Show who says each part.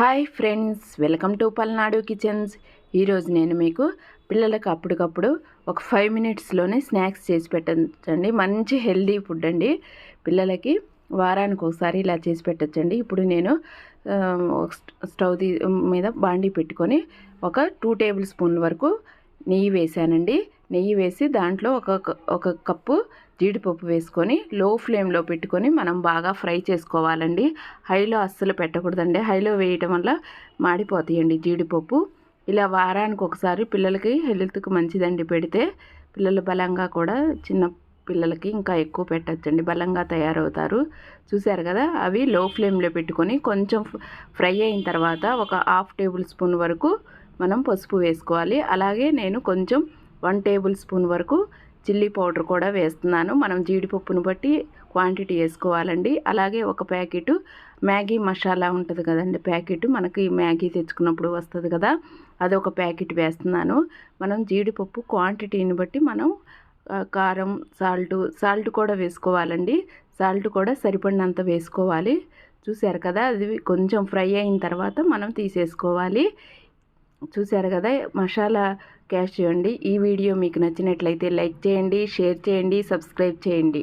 Speaker 1: Hi friends welcome to Palnadu kitchens. ఈరోజు నేను మీకు పిల్లలకు అప్పటికప్పుడు ఒక ఫైవ్ మినిట్స్లోనే స్నాక్స్ చేసి పెట్టచ్చండి. మంచి హెల్దీ ఫుడ్ అండి. పిల్లలకి వారానికి ఒకసారి ఇలా చేసి పెట్టచ్చండి. ఇప్పుడు నేను ఒక స్టవ్ మీద బాండీ పెట్టుకొని ఒక టూ టేబుల్ స్పూన్ల వరకు నెయ్యి వేసానండి నెయ్యి వేసి దాంట్లో ఒక క- ఒక కప్పు జీడిపప్పు వేసుకొని లో ఫ్లేమ్లో పెట్టుకొని మనం బాగా ఫ్రై చేసుకోవాలండి. హైలో అస్సలు పెట్టకూడదండి. హైలో వేయటం వల్ల మాడిపోతాయండి జీడిపప్పు. ఇలా వారానికి ఒకసారి పిల్లలకి హెల్త్కి మంచిదండి పెడితే. పిల్లలు బలంగా కూడా చిన్న పిల్లలకి ఇంకా ఎక్కువ పెట్టచ్చండి. బలంగా తయారవుతారు. చూశారు కదా? అవి లో ఫ్లేమ్లో పెట్టుకొని కొంచెం ఫ్రై అయిన తర్వాత ఒక హాఫ్ టేబుల్ స్పూన్ వరకు మనం పసుపు వేసుకోవాలి. అలాగే నేను కొంచెం వన్ టేబుల్ స్పూన్ వరకు చిల్లీ పౌడర్ కూడా వేస్తున్నాను. మనం జీడిపప్పును బట్టి క్వాంటిటీ వేసుకోవాలండి. అలాగే ఒక ప్యాకెట్ మ్యాగీ మసాలా ఉంటుంది కదండి. ప్యాకెట్ మనకి మ్యాగీ తెచ్చుకున్నప్పుడు వస్తుంది కదా అదొక ప్యాకెట్ వేస్తున్నాను. మనం జీడిపప్పు క్వాంటిటీని బట్టి మనం కారం సాల్ట్ సాల్ట్ కూడా వేసుకోవాలండి. సాల్ట్ కూడా సరిపడినంత వేసుకోవాలి. చూశారు కదా అది కొంచెం ఫ్రై అయిన తర్వాత మనం తీసేసుకోవాలి. చూశారు కదా మసాలా క్యాష్ చేయండి ఈ వీడియో మీకు నచ్చినట్లయితే లైక్ చేయండి షేర్ చేయండి సబ్స్క్రైబ్ చేయండి.